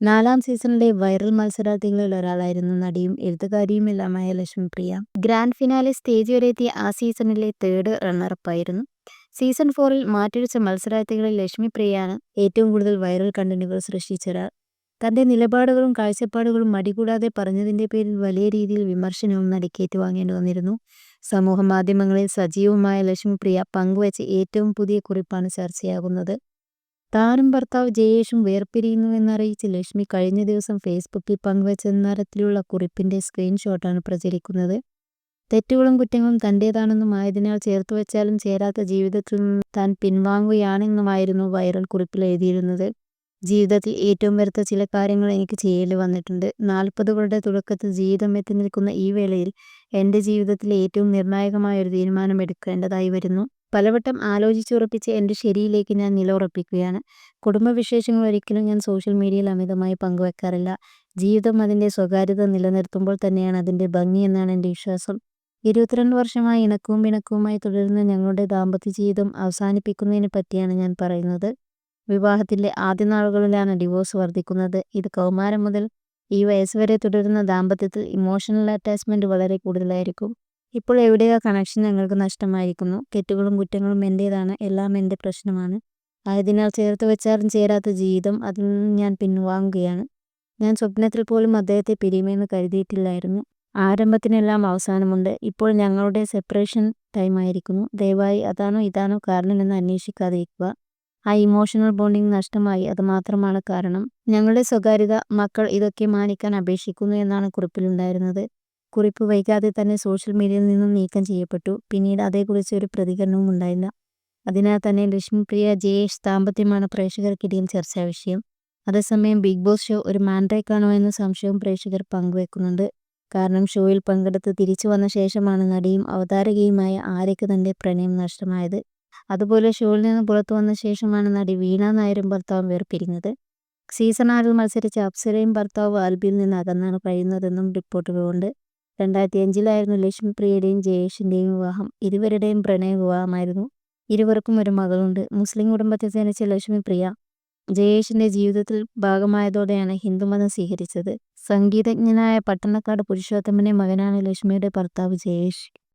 നാലാം സീസണിലെ വൈറൽ മത്സരാർത്ഥികളിൽ ഒരാളായിരുന്നു നടിയും എഴുത്തുകാരിയുമെല്ലാമായ ലക്ഷ്മിപ്രിയ. ഗ്രാൻഡ് ഫിനാലെ സ്റ്റേജ് വരെ എത്തിയ ആ സീസണിലെ തേർഡ് റണ്ണറപ്പായിരുന്നു. സീസൺ ഫോറിൽ മാറ്റിവെച്ച മത്സരാർത്ഥികളിൽ ലക്ഷ്മിപ്രിയയാണ് ഏറ്റവും കൂടുതൽ വൈറൽ കണ്ടന്റുകൾ സൃഷ്ടിച്ചൊരാൾ തന്റെ നിലപാടുകളും കാഴ്ചപ്പാടുകളും മടികൂടാതെ പറഞ്ഞതിന്റെ പേരിൽ വലിയ രീതിയിൽ വിമർശനവും നടിക്കേറ്റ് വാങ്ങേണ്ടി വന്നിരുന്നു. സമൂഹ മാധ്യമങ്ങളിൽ സജീവമായ ലക്ഷ്മിപ്രിയ പങ്കുവച്ച ഏറ്റവും പുതിയ കുറിപ്പാണ് ചർച്ചയാകുന്നത്. താനും ഭർത്താവ് ജയേഷും വേർപിരിയുന്നുവെന്നറിയിച്ച് ലക്ഷ്മി കഴിഞ്ഞ ദിവസം ഫേസ്ബുക്കിൽ പങ്കുവച്ച നിറത്തിലുള്ള കുറിപ്പിന്റെ സ്ക്രീൻഷോട്ടാണ് പ്രചരിക്കുന്നത്. തെറ്റുകളും കുറ്റങ്ങളും തന്റേതാണെന്നും ആയതിനാൽ ചേർത്ത് വച്ചാലും ചേരാത്ത ജീവിതത്തിൽ നിന്ന് താൻ പിൻവാങ്ങുകയാണെന്നുമായിരുന്നു വൈറൽ കുറിപ്പിൽ എഴുതിയിരുന്നത്. ജീവിതത്തിൽ ഏറ്റവും വെറുത്ത ചില കാര്യങ്ങൾ എനിക്ക് ചെയ്യേണ്ടി വന്നിട്ടുണ്ട്. നാൽപ്പതുകളുടെ തുടക്കത്തിൽ ജീവിതം എത്തി നിൽക്കുന്ന ഈ വേളയിൽ എന്റെ ജീവിതത്തിലെ ഏറ്റവും നിർണായകമായ ഒരു തീരുമാനം എടുക്കേണ്ടതായി വരുന്നു. പലവട്ടം ആലോചിച്ചുറപ്പിച്ച് എന്റെ ശരിയിലേക്ക് ഞാൻ നിലയുറപ്പിക്കുകയാണ്. കുടുംബവിശേഷങ്ങൾ ഒരിക്കലും ഞാൻ സോഷ്യൽ മീഡിയയിൽ അമിതമായി പങ്കുവെക്കാറില്ല. ജീവിതം അതിന്റെ സ്വകാര്യത നിലനിർത്തുമ്പോൾ തന്നെയാണ് അതിന്റെ ഭംഗി എന്നാണ് എന്റെ വിശ്വാസം. ഇരുപത്തിരണ്ട് വർഷമായി ഇണക്കവും പിണക്കവുമായി തുടരുന്ന ഞങ്ങളുടെ ദാമ്പത്യ ജീവിതം അവസാനിപ്പിക്കുന്നതിനെ പറ്റിയാണ് ഞാൻ പറയുന്നത്. വിവാഹത്തിന്റെ ആദ്യ നാളുകളിലാണ് ഡിവോഴ്സ് വർദ്ധിക്കുന്നത് ഇത് കൗമാരം മുതൽ ഈ വയസ്സ് വരെ തുടരുന്ന ദാമ്പത്യത്തിൽ ഇമോഷണൽ അറ്റാച്ച്മെന്റ് വളരെ കൂടുതലായിരിക്കും. ഇപ്പോൾ എവിടെയോ കണക്ഷൻ ഞങ്ങൾക്ക് നഷ്ടമായിരിക്കുന്നു. തെറ്റുകളും കുറ്റങ്ങളും എന്റേതാണ് എല്ലാം എന്റെ പ്രശ്നമാണ്. ആയതിനാൽ ചേർത്ത് വെച്ചാലും ചേരാത്ത ജീവിതം അതിൽ നിന്ന് ഞാൻ പിൻവാങ്ങുകയാണ്. ഞാൻ സ്വപ്നത്തിൽ പോലും അദ്ദേഹത്തെ പിരിയുമെന്ന് കരുതിയിട്ടില്ലായിരുന്നു. ആരംഭത്തിനെല്ലാം അവസാനമുണ്ട്. ഇപ്പോൾ ഞങ്ങളുടെ സെപ്പറേഷൻ ടൈമായിരിക്കുന്നു ദയവായി അതാണോ ഇതാണോ കാരണമെന്ന് അന്വേഷിക്കാതിരിക്കുക. ആ ഇമോഷണൽ ബോണ്ടിങ് നഷ്ടമായി. അത് മാത്രമാണ് കാരണം ഞങ്ങളുടെ സ്വകാര്യത മക്കൾ ഇതൊക്കെ മാനിക്കാൻ അപേക്ഷിക്കുന്നു എന്നാണ് കുറിപ്പിലുണ്ടായിരുന്നത്. കുറിപ്പ് വൈകാതെ തന്നെ സോഷ്യൽ മീഡിയയിൽ നിന്നും നീക്കം ചെയ്യപ്പെട്ടു. പിന്നീട് അതേക്കുറിച്ച് ഒരു പ്രതികരണവും ഉണ്ടായില്ല. അതിനാൽ തന്നെ ലക്ഷ്മിപ്രിയ ജയേഷ് ദാമ്പത്യമാണ് പ്രേക്ഷകർക്കിടയിൽ ചർച്ചാ വിഷയം. അതേസമയം ബിഗ് ബോസ് ഷോ ഒരു മാൻഡ്രേക്കാണോ എന്ന സംശയവും പ്രേക്ഷകർ പങ്കുവെക്കുന്നുണ്ട്. കാരണം ഷോയിൽ പങ്കെടുത്ത് തിരിച്ചു വന്ന ശേഷമാണ് നടിയും അവതാരകയുമായ ആരയ്ക്ക് തന്റെ പ്രണയം നഷ്ടമായത്. അതുപോലെ ഷോയിൽ നിന്ന് പുറത്തു വന്ന ശേഷമാണ് നടി വീണ നായരും ഭർത്താവും വേർപിരിഞ്ഞത്. സീസൺ ആറിൽ മത്സരിച്ച അപ്സരയും ഭർത്താവ് ആൽബിയിൽ നിന്ന് അകന്നാണ് കഴിയുന്നതെന്നും റിപ്പോർട്ടുകളുണ്ട്. രണ്ടായിരത്തി അഞ്ചിലായിരുന്നു ലക്ഷ്മിപ്രിയയുടെയും ജയേഷിന്റെയും വിവാഹം. ഇരുവരുടെയും പ്രണയ വിവാഹമായിരുന്നു. ഇരുവർക്കും ഒരു മകളുണ്ട്. മുസ്ലിം കുടുംബത്തിൽ ജനിച്ച ലക്ഷ്മിപ്രിയ ജയേഷിന്റെ ജീവിതത്തിൽ ഭാഗമായതോടെയാണ് ഹിന്ദുമതം സ്വീകരിച്ചത്. സംഗീതജ്ഞനായ പട്ടണക്കാട് പുരുഷോത്തമന്റെ മകനാണ് ലക്ഷ്മിയുടെ ഭർത്താവ് ജയേഷ്.